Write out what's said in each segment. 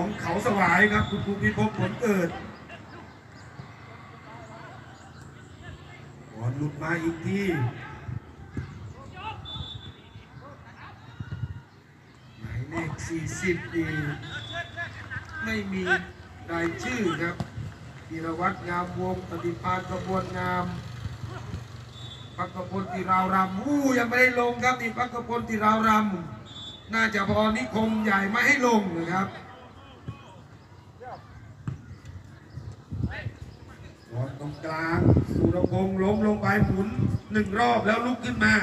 ของเขาสวายครับ คุณครูพิภพผลเกิดบอลหลุดมาอีกทีหมายเลข40ดีไม่มีรายชื่อครับธีรวัตรงามวงปฏิภาณกระบวนงามพักกพลที่ราวรำอู้ยังไม่ได้ลงครับนี่พักกพลที่ราวรำน่าจะพอนิคมใหญ่ไม่ให้ลงนะครับ บอลตรงกลางสุรพงษ์ล้มลงไปหมุนหนึ่งรอบแล้วลุกขึ้นมา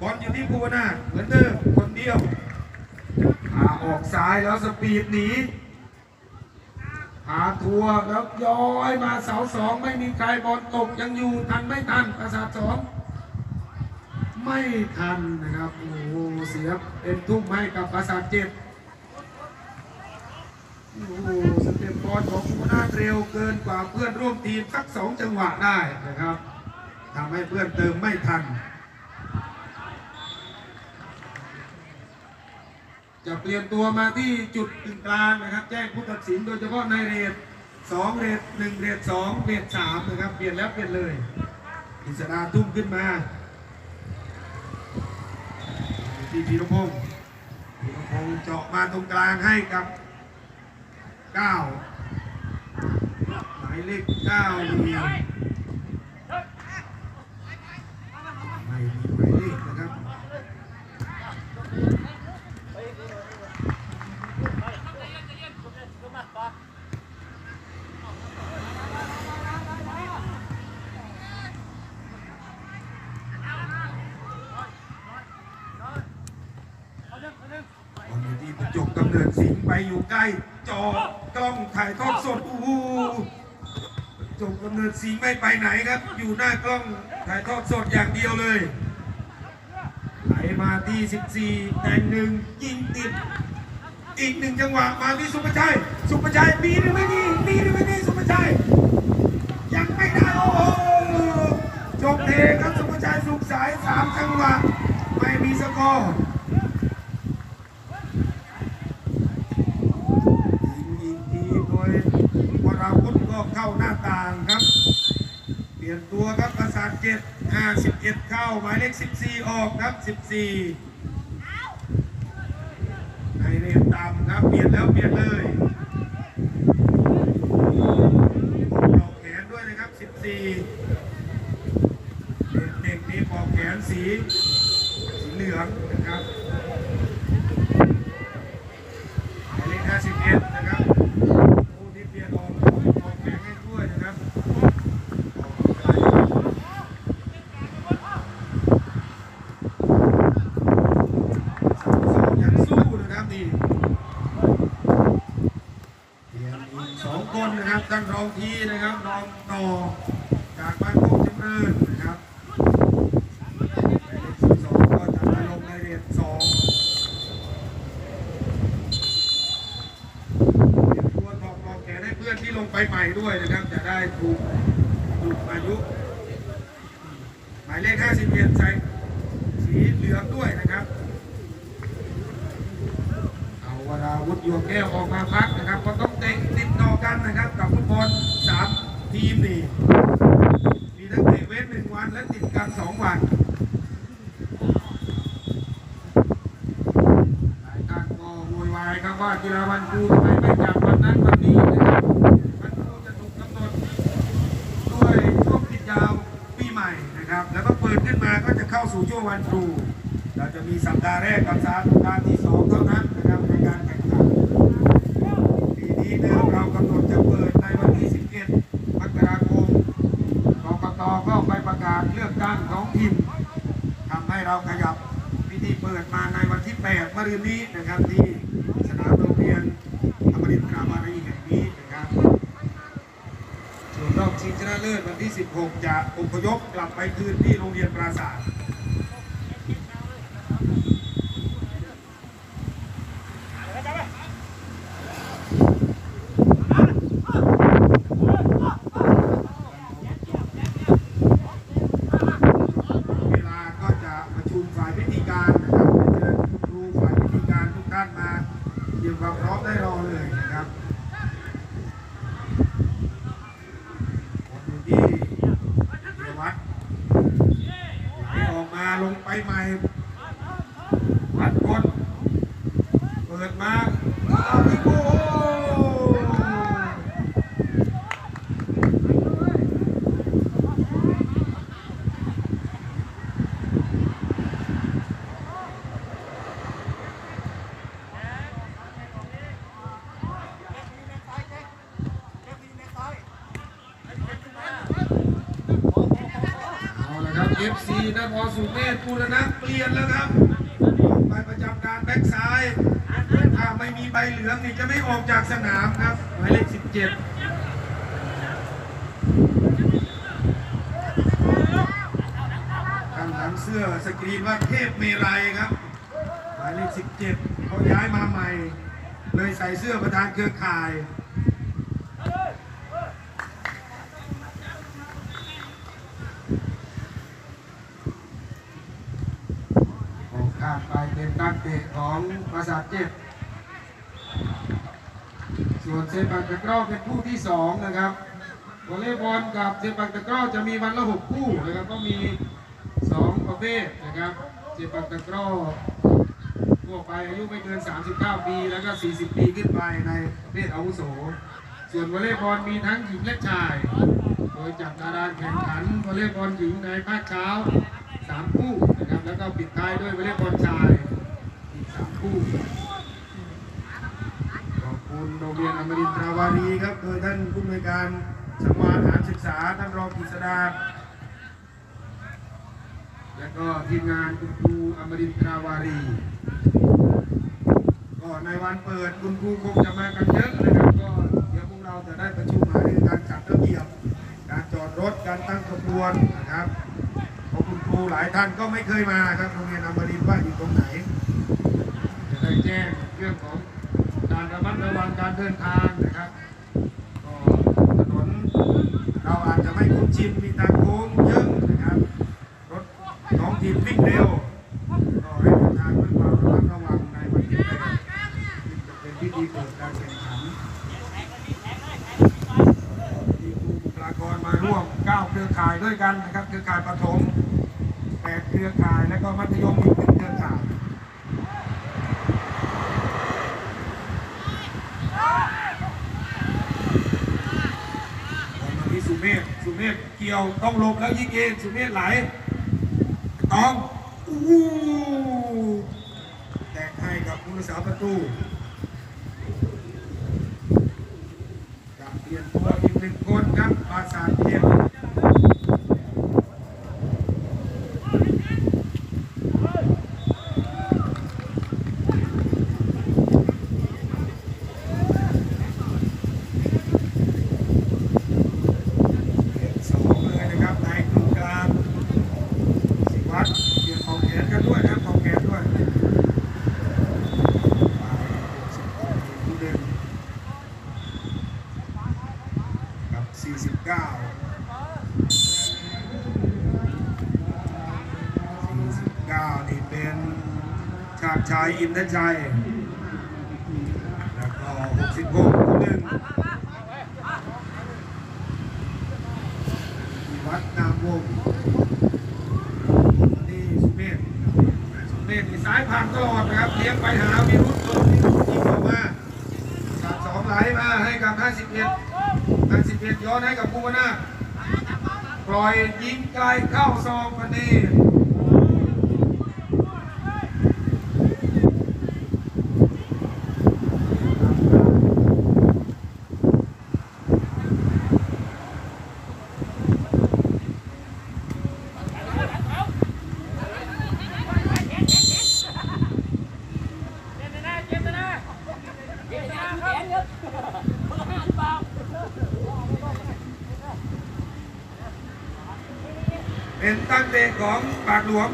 บอลอยู่ที่ภูวนาเหมือนเดิมคนเดียวขาออกซ้ายแล้วสปีดหนีหาทัวร์แล้วย้อยมาเสาสองไม่มีใครบอลตกยังอยู่ทันไม่ทันประสาทสองไม่ทันนะครับโอ้โหเสียเป็นทุ่มให้กับประสาทเจ็ดโอ้โห สเต็ปบอลของคูนาเร็วเกินกว่าเพื่อนร่วมทีมสักสองจังหวะได้นะครับทำให้เพื่อนเติมไม่ทัน จะเปลี่ยนตัวมาที่จุดกึ่งกลางนะครับ แจ้งผู้ตัดสินโดยเฉพาะในเรทสองเรทหนึ่งเรทสองเรทสามนะครับเปลี่ยนแล้วเปลี่ยนเลยอิสราทุ่มขึ้นมาที่พีรพงศ์พีรพงศ์เจาะมาตรงกลางให้กับ เก้าหมายเลขเก้ามีไม่มีหมายเลขนะครับบอลอยู่ที่ประจบกำเนิดสิงไปอยู่ใกล้จอ้องถ่ายทอดสดโอ้โหจบกำเนิดสิงห์ไม่ไปไหนครับ อยู่หน้ากล้องถ่ายทอดสดอย่างเดียวเลยไหลมาที่ 14 แต่งหนึ่งยิงติด อีกหนึ่งจังหวะมาที่สุภชัย สุภชัยมีหรือไม่มีมีหรือไม่มีสุภชัย ยังไม่ได้โอ้โหจบเทครับสุภชัยสุขสายสามจังหวะไม่มีสกอร์าสิบเอ็ดเข้าหมายเลขสิบสี่ออกครับสิบสี่ให้เรียนตามครับ เปลี่ยนแล้วเปลี่ยนเลย คนนะครับท่านรองทีนะครับรองต่อจากบ้านโคกจำเริญนะครับหมายเลข12ก็จะมาลงในเรียนสองเตรียมตัวถอดปลอกแขนให้เพื่อนที่ลงไปใหม่ด้วยนะครับ จะได้ถูกถูกอายุ หมายเลข51ใส่สีเหลืองด้วยนะครับ เอาวราวุฒิโยแก้วออกมาพักนะครับ ก็ต้องเตะติดต่อกันนะครับ กับฟุตบอลสามทีมนี่มีทั้งเตะเว้นหนึ่งวันและติดกันสองวัน หลายท่านก็โวยวายครับว่ากีฬาวันครูทำไมไม่จัดวันนั้นวันนี้นะครับวันครูจะถูกกำหนดด้วยช่วงปิดยาวปีใหม่ นะครับ แล้วก็เปิดขึ้นมาก็จะเข้าสู่ช่วงวันครู เราจะมีสัปดาห์แรกกับสัปดาห์ที่สองเท่านั้นนะครับในการแข่งขันปีนี้เดิมเรากำหนดจะเปิดในวันที่ 11มกราคมกกตก็ไปประกาศเลือกตั้งท้องถิ่นทำให้เราขยับพิธีเปิดมาในวันที่ 8มะรืนนี้นะครับที่สนามโรงเรียนอมรินทรามารีแห่งนี้นะครับ ส่วนรอบชิงชนะเลิศวันที่ 16 จะอพยพกลับไปคืนที่โรงเรียนปราสาทเวลาก็จะประชุมฝ่ายพิธีการนะครับเชิญครูฝ่ายพิธีการทุกท่านมาเตรียมความพร้อมได้รอ อเลยนะครับคนอยู่ที่เดียวัดไหลออกมาลงไปใหม่วัดกดเปิดมาเอาอีกโอ้โห เอาละครับ FC นครสุเมธบูรณะเปลี่ยนแล้วครับ ไปประจำการแบ็กซ้าย ถ้าไม่มีใบเหลืองนี่จะไม่ออกจากสนามครับหมายเลข 17ข้างหลังเสื้อสกรีนว่าเทพเมรัยครับ หมายเลข 17เขาย้ายมาใหม่ เลยใส่เสื้อประธานเครือข่าย ออกข้าม ไปเป็นนักเตะของปราสาทเจ็ด ส่วนเซปักตะกร้อเป็นคู่ที่สองนะครับวอลเลย์บอลกับเซปักตะกร้อจะมีวันละหกคู่นะครับก็มีสองประเภทนะครับเซปักตะกร้อทั่วไปอายุไม่เกิน 39 ปีแล้วก็ 40 ปีขึ้นไปในประเภทอาวุโส ส่วนวอลเลย์บอลมีทั้งหญิงและชาย โดยจัดตารางแข่งขันวอลเลย์บอลหญิงในภาคเช้าามคู่นะครับ แล้วก็ปิดท้ายด้วยวอลเลย์บอลชายอีกสามคู่ ขอบคุณโรงเรียนอมรินทราวารีครับโดยท่านผู้อำนวยการสังวานฐานศึกษาท่านรองกฤษดา และก็ทีมงานคุณครูอมรินทราวารีก็ในวันเปิดคุณครูคงจะมากันเยอะนะครับก็เดี๋ยวพวกเราจะได้ประชุมหารือการจัดระเบียบการจอดรถการตั้งขบวนนะครับ ครูหลายท่านก็ไม่เคยมาครับโรงเรียนอมรินทร์ว่าอยู่ตรงไหนจะได้แจ้งเรื่องของการระมัดระวังการเดินทางนะครับก็ถนนเราอาจจะไม่คุ้นชินมีทางโค้งเยอะนะครับรถท้องถิ่นวิ่งเร็วก็ให้เดินทางด้วยความระมัดระวังในวันที่ที่จะเป็นพิธีเปิดการแข่งขันมีครูบุคลากรมาร่วม9เครือข่ายด้วยกันนะครับเครือข่ายประถม 8 เครือข่าย และก็มัธยมอีกหนึ่งเครือข่ายบอลมาที่สุเมธสุเมธเกี่ยวต้องลบแล้วยิงเองสุเมธไหลตองอู้แตกให้กับผู้รักษาประตูกับเปลี่ยนตัวอีกหนึ่งคนครับปราสาทเทียนเปลี่ยนสองเลยนะครับในกลุ่มกลางสิวัตรเปลี่ยนของแขนกันด้วยนะครับของแขนด้วยไปสิบหกผู้เล่นกับสี่สิบเก้า 49นี่เป็นชาติชาย อินทชัย แล้วก็66ผู้หนึ่งที่วัดนามวงศ์นี่สุเมธสุเมธนี่สายผ่านตลอดนะครับเลี้ยงไปหาวิรุธโดนวิรุธยิงออกมาสามสองไหลมาให้กับ 51 51ย้อนให้กับภูวนาปล่อยยิงไกลเข้าซองพอดี เป็นตั้งเตะของปากหลวง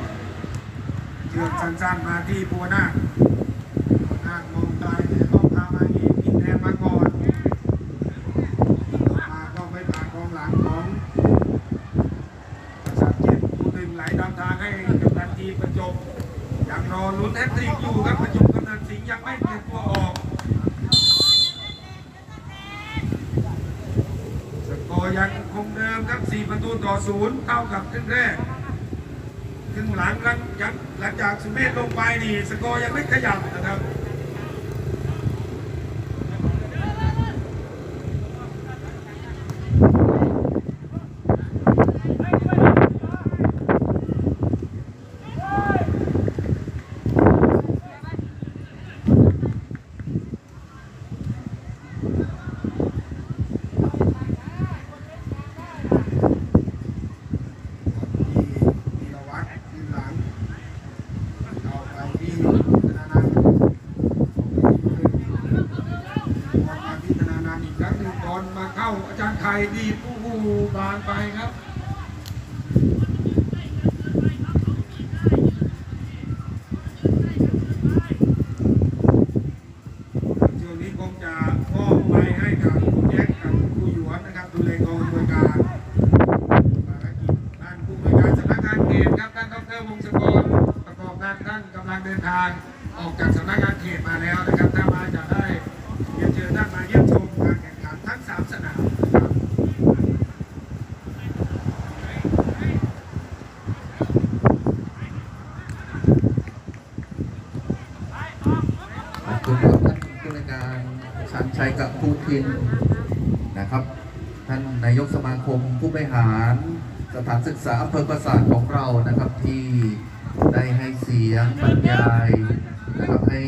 เชือกสั้นๆมาที่ภูวนาถมองไกลแต่ต้องพามาอีกกินแทนมาก่อนมาก็ไม่ผ่านกองหลังของประสาทเจ็ดผู้หนึ่งไหลตามทางให้กัปตันทีมประจบยังรอลุ้นแฮตทริกอยู่ครับประจบกำนันสิงห์ยังไม่เปลี่ยนตัวออก ยังคงเดิมครับ4ประตูต่อ ศูนย์เท่ากับครึ่งแรกครึ่งหลังหลังยังหลังจากสุเมธลงไปนี่ สกอร์ยังไม่ขยับนะครับ ที่ธีรวัตรยืนหลังเอาไปที่ธนานันท์ออกมาที่ธนานันท์อีกครั้งหนึ่งบอลมาเข้าอาจารย์ไข่ดีดผู้ผู้บานไปครับ ช่วงนี้คงจะมอบไปให้กับคุณแจ็คกับครูหยวนนะครับดูแลกองอำนวยการภารกิจด้านผู้บริการสำนักงานเขตครับท่านดรวงศกรประกอบการท่านกำลังเดินทางออกจากสำนักงานเขตมาแล้วนะครับถ้ามาจะได้เรียนเชิญท่านมาเยี่ยมชมการแข่งขันทั้งสามสนามนะครับ ขอบคุณครับท่านผู้ในวยการชันชัยกับผู้ทินนะครับ ท่ายกสมาคมผู้บริหารสถานศึกษาอำเภอปราสาทของเรานะครับที่ได้ให้เสียงบรรยายนะครับให้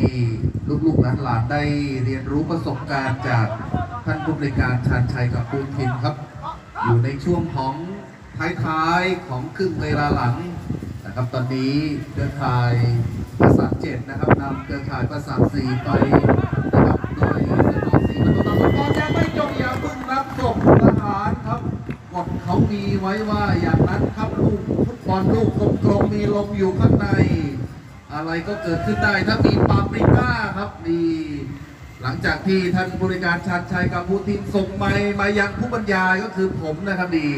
ลูกๆหลานๆได้เรียนรู้ประสบการณ์จากท่านผู้บริการชันชัยกับผู้ทินครับ อยู่ในช่วงของท้ายๆของครึ่งเวลาหลังนะครับตอนนี้เครือข่ายประสานเจ็ดนะครับนำเครือข่ายประสานสี่ไป เขามีไว้ว่าอย่างนั้นครับลูกฟุตบอลลูกกลมๆมีลมอยู่ข้างใน อะไรก็เกิดขึ้นได้ถ้ามีปาปริก้าครับมีหลังจากที่ท่านบริการชัดชัยกับผู้ทีมส่งไมค์มายังผู้บรรยายก็คือผมนะครับดี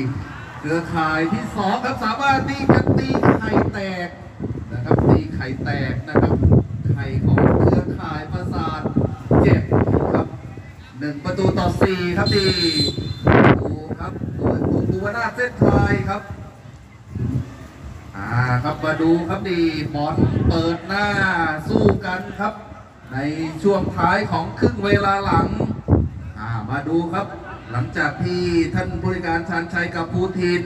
เครือข่ายที่สองครับสามารถตีกันตีไข่แตกนะครับตีไข่แตกนะครับไข่ของเครือข่ายประสาทเจ็บครับหนึ่งประตูต่อสี่ครับดีครับโดยคุณภู วนาเส้นไทยครับ อ่าครับมาดูครับดีบอลเปิดหน้าสู้กันครับ ในช่วงท้ายของครึ่งเวลาหลัง อ่ามาดูครับ หลังจากที่ท่านบริการชันชัยกับภูทิน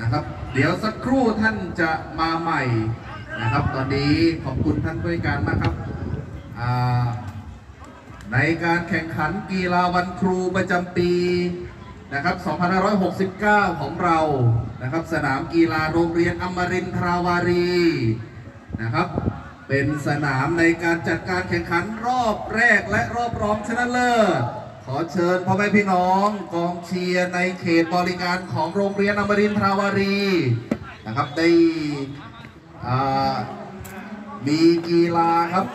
นะครับ เดี๋ยวสักครู่ท่านจะมาใหม่นะครับ ตอนนี้ขอบคุณท่านบริการมากครับ อ่าในการแข่งขันกีฬาวันครูประจำปี นะครับ 2569 ของเรา นะครับ สนามกีฬาโรงเรียนอมรินทราวารีนะครับ เป็นสนามในการจัดการแข่งขันรอบแรกและรอบรองชนะเลิศ ขอเชิญพ่อแม่พี่น้องกองเชียร์ในเขตบริการของโรงเรียนอมรินทราวารีนะครับได้มีกีฬาครับ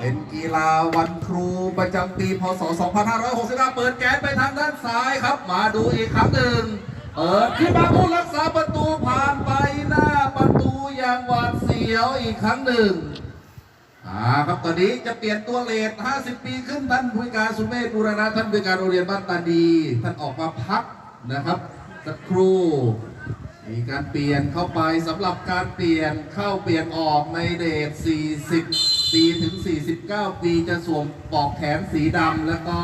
เป็นกีฬาวันครูประจำปีพศ 2565 เปิดแกนไปทางด้านซ้ายครับ มาดูอีกครั้งหนึ่ง เปิดขึ้นมาผู้รักษาประตูผ่านไปหน้าประตูอย่างหวาดเสียวอีกครั้งหนึ่งอ่าครับตอนนี้จะเปลี่ยนตัวเลท50 ปีขึ้นท่านผู้การสุเมธบูรณะท่านผู้การโรงเรียนบ้านตาดี ท่านออกมาพักนะครับสักครู่มีการเปลี่ยนเข้าไปสำหรับการเปลี่ยนเข้าเปลี่ยนออกในเดท40 ปีถึง49 ปีจะสวมปลอกแขนสีดำแล้วก็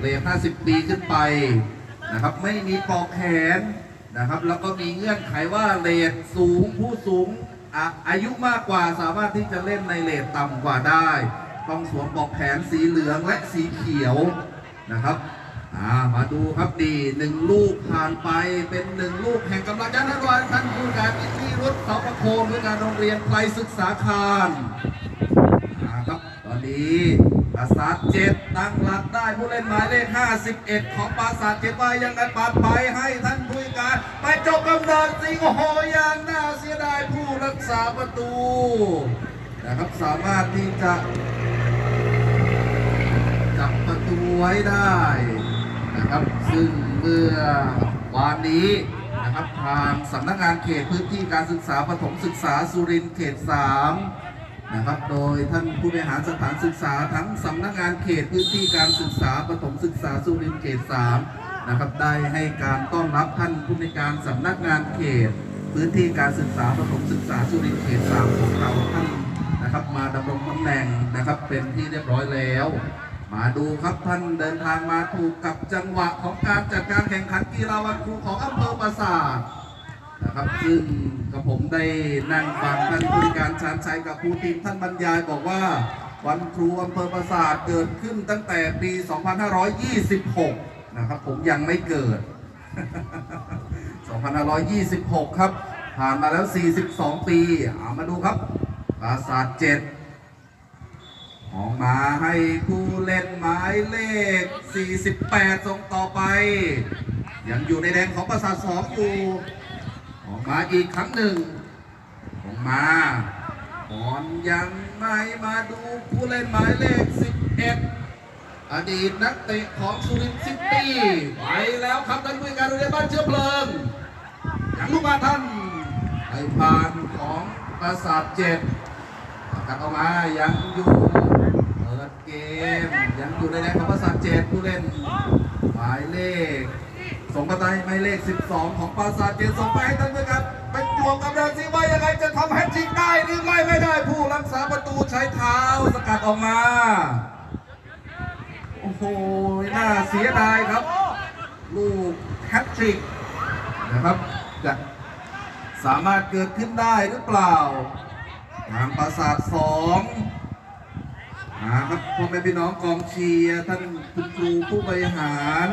เลท50 ปีขึ้นไปนะครับไม่มีปลอกแขนนะครับ แล้วก็มีเงื่อนไขว่าเลทสูงผู้สูงออายุมากกว่าสามารถที่จะเล่นในเลทต่ำกว่าได้ ต้องสวมปลอกแขนสีเหลืองและสีเขียวนะครับมาดูครับดีหนึ่งลูกผ่านไปเป็นหนึ่งลูกแห่งกำลังใจนักวันท่านผู้การอิทธิรุตเสาประโคนด้วยการโรงเรียนไกลศึกษาคาร ครับตอนนี้ปราสาทเจ็ดตั้งหลักได้ผู้เล่นหมายเลข 51 ของปราสาทเจ็ดว่ายังไงปัดไปให้ท่านผู้การ ไปจบกำเนิดสิงห์โอ้โหอย่างน่าเสียดายผู้รักษาประตูนะครับสามารถที่จะจับประตูไว้ได้นะครับซึ่งเมื่อวานนี้นะครับทางสำนักงานเขตพื้นที่การศึกษาปฐมศึกษาสุรินทร์เขต 3 นะครับ โดยท่านผู้บริหารสถานศึกษาทั้งสำนักงานเขตพื้นที่การศึกษาปฐมศึกษาสุรินทร์เขต3นะครับได้ให้การต้อนรับท่านผู้ในการสำนักงานเขต พื้นที่การศึกษาประถมศึกษาสุรินทร์เขตสามของเราท่านนะครับมาดำรงตำแหน่งนะครับเป็นที่เรียบร้อยแล้ว มาดูครับท่านเดินทางมาถูกกับจังหวะของการจัดการแข่งขันกีฬาวันครูของอำเภอปราสาท นะครับ ซึ่งกับผมได้นั่งฟังท่านผู้ในวยการชาญชัยกับครูทีมท่านบรรยายบอกว่า วันครูอำเภอปราสาทเกิดขึ้นตั้งแต่ปี 2526 นะครับ ผมยังไม่เกิด 2526 ครับ ผ่านมาแล้ว 42 ปีเอามาดูครับปราสาท7ออกมาให้ผู้เล่นหมายเลข 48 ส่งต่อไป ยังอยู่ในแดนของปราสาท2อยู่ มาอีกครั้งหนึ่งออกมาบอลยังไม่มาดูผู้เล่นหมายเลข 11 อดีตนักเตะของสุรินทร์ซิตี้ไปแล้วครับท่านผู้การโรงเรียนบ้านเชื้อเพลิงยังลูกมาท่านไปผ่านของปราสาทเจ็ดประกันออกมายังอยู่เปิดเกมยังอยู่ในแดนของปราสาทเจ็ดผู้เล่นหมายเลข ส่งมาตายหมายเลข 12 ของปราสาทเจนส่งไปให้ท่านด้วยกันเป็นดวงกำลังสิว่ายังไงจะทำแฮตทริกได้หรือไม่ไม่ได้ผู้รักษาประตูใช้เท้าสกัดออกมา โอ้โห น่าเสียดายครับ ลูกแฮตทริกนะครับจะสามารถเกิดขึ้นได้หรือเปล่า ทางปราสาทสองนะครับพ่อแม่พี่น้องกองเชียร์ท่านคุณครูผู้บริหาร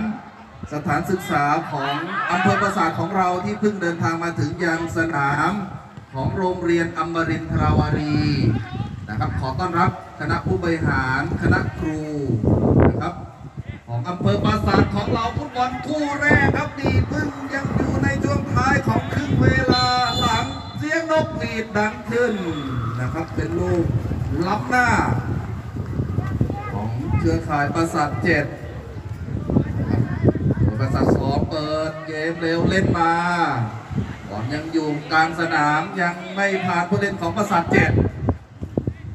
สถานศึกษาของอำเภอปราสาทของเราที่เพิ่งเดินทางมาถึงยังสนามของโรงเรียนอมรินทราวารีนะครับขอต้อนรับคณะผู้บริหารคณะครูนะครับของอำเภอปราสาทของเราฟุตบอลคู่แรกครับดีเพิ่งยังอยู่ในช่วงท้ายของครึ่งเวลาหลังเสียงนกหวีดดังขึ้นนะครับเป็นลูกล้ำหน้า ของเครือข่ายประสาทเจ็ด ประสาทสองเปิดเกมเร็วเล่นมาบอลยังอยู่กลางสนามยังไม่ผ่านผู้เล่นของประสาทเจ็ด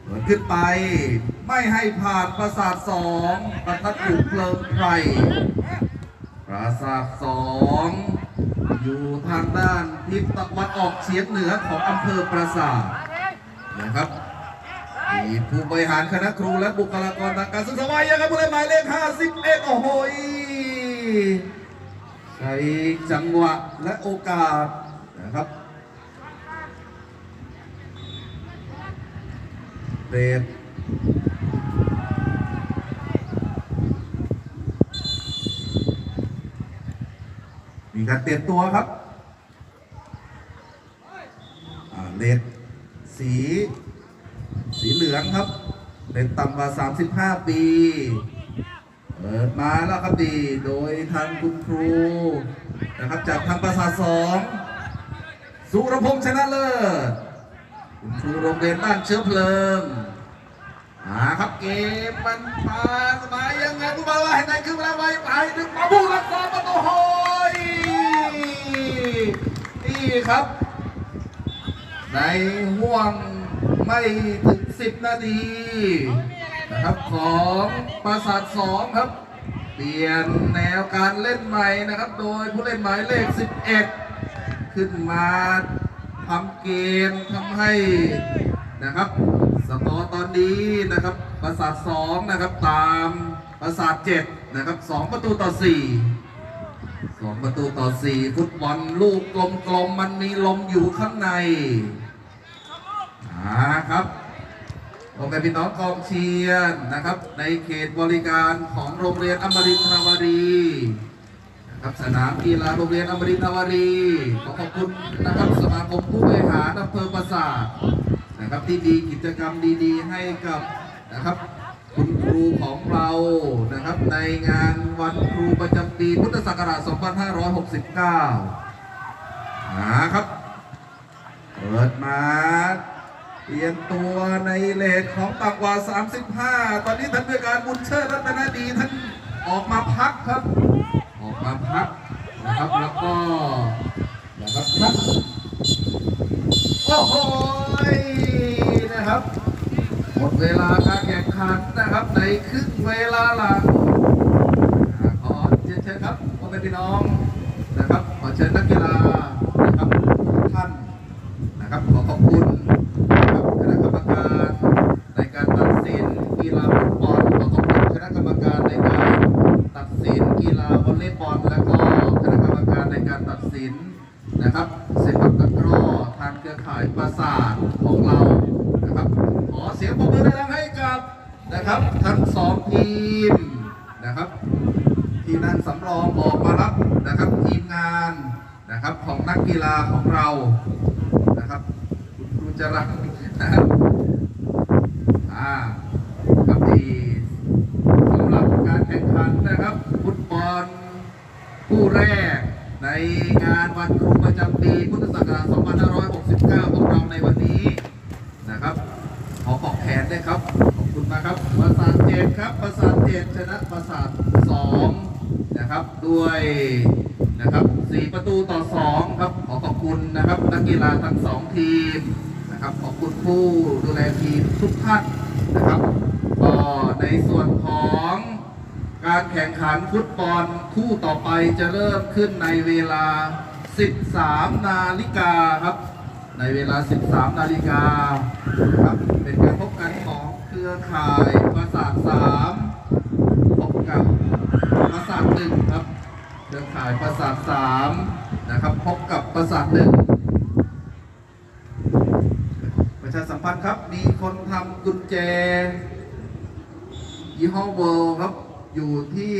เปิดขึ้นไปไม่ให้ผ่านประสาทสองประทัดถูกเพลิงไพรประสาทสองอยู่ทางด้านทิศตะวันออกเฉียงเหนือของอำเภอปราสาทนะครับมีผู้บริหารคณะครูและบุคลากรทางการศึกษาวัยยังครับผู้เล่นหมายเลข51 โอ้โห ใช้จังหวะและโอกาสนะครับเตะมีการเตรียมตัวครับเลดสี สีเหลืองครับเป็นต่ำกว่า 35 ปี เปิดมาแล้วครับดี โดยทางคุณครูนะครับจากทางประสาสองสุรพงษ์ชนะเลิศคุณครูโรงเรียนบ้านเชื้อเพลิงมาครับเกมมันมาสบายยังไงผู้บอลว่าให้ไหนขึ้นมาแล้วไปไปดึงมาผู้รักษาประตูโหยนี่ครับ ในห่วงไม่ถึง10นาที นะครับของปราสาทสองครับ เปลี่ยนแนวการเล่นใหม่นะครับ โดยผู้เล่นหมายเลข 11 ขึ้นมาทำเกมทำให้นะครับสกอร์ตอนนี้นะครับปราสาทสองนะครับตามปราสาทเจ็ดนะครับสองประตูต่อสี่สองประตูต่อสี่ฟุตบอลลูกกลมๆมันมีลมอยู่ข้างในอ่าครับ พ่อแม่พี่น้องกองเชียร์นะครับ ในเขตบริการของโรงเรียนอมรินทราวารีนะครับสนามกีฬาโรงเรียนอมรินทราวารีขอขอบคุณนะครับสมาคมผู้บริหารอำเภอปราสาทนะครับที่มีกิจกรรมดีๆ ให้กับนะครับคุณครูของเรานะครับในงานวันครูประจำปีพุทธศักราช 2569นะครับ เปิดมา เปลี่ยนตัวในเลทของต่ำกว่า 35 ตอนนี้ท่านผู้การบุญเชิดรัตนดีท่านออกมาพักครับ ออกมาพักนะครับแล้วก็นะครับพักโอ้โหนะครับ หมดเวลาการแข่งขันนะครับในครึ่งเวลาหลังอ่าขอเชิญเชิญครับพ่อแม่ พี่น้องนะครับ ขอเชิญนักกีฬานะครับทุกท่านนะครับ ขอขอบคุณนะครับคณะกรรมการในการตัดสินกีฬาฟุตบอลขอขอบคุณคณะกรรมการในการตัดสินกีฬาวอลเลย์บอล และก็คณะกรรมการในการตัดสินนะครับเซปักตะกร้อทางเครือข่ายประสาทของเรานะครับ ขอเสียงปรบมือดังๆให้กับ นะครับ ทั้งสองทีมนะครับ ที่นั่งสำรองออกมารับนะครับทีมงานนะครับของนักกีฬาของเรานะครับคุณครูจรัญนะครับอ่าครับทีสำหรับการแข่งขันนะครับฟุตบอลคู่แรกในงานวันครูประจำปีพุทธศักราช 2569 ของเราในวันนี้ เจ็ดครับประสาทเจ็ดชนะประสาทสองนะครับด้วยนะครับสี่ประตูต่อสองครับขอขอบคุณนะครับนักกีฬาทั้งสองทีมนะครับขอบคุณผู้ดูแลทีมทุกท่านนะครับก็ในส่วนของการแข่งขันฟุตบอลคู่ต่อไปจะเริ่มขึ้นในเวลา 13 นาฬิกาครับ ในเวลา 13 นาฬิกาครับเป็นการพบกัน รือข่ายประสาท3พบกับประสาท1ครับเครือข่ายประสาท3นะครับพบกับประสาท1ประชาสัมพันธ์ครับ มีคนทำกุญแจยี่ห้อเวิร์ครับอยู่ที่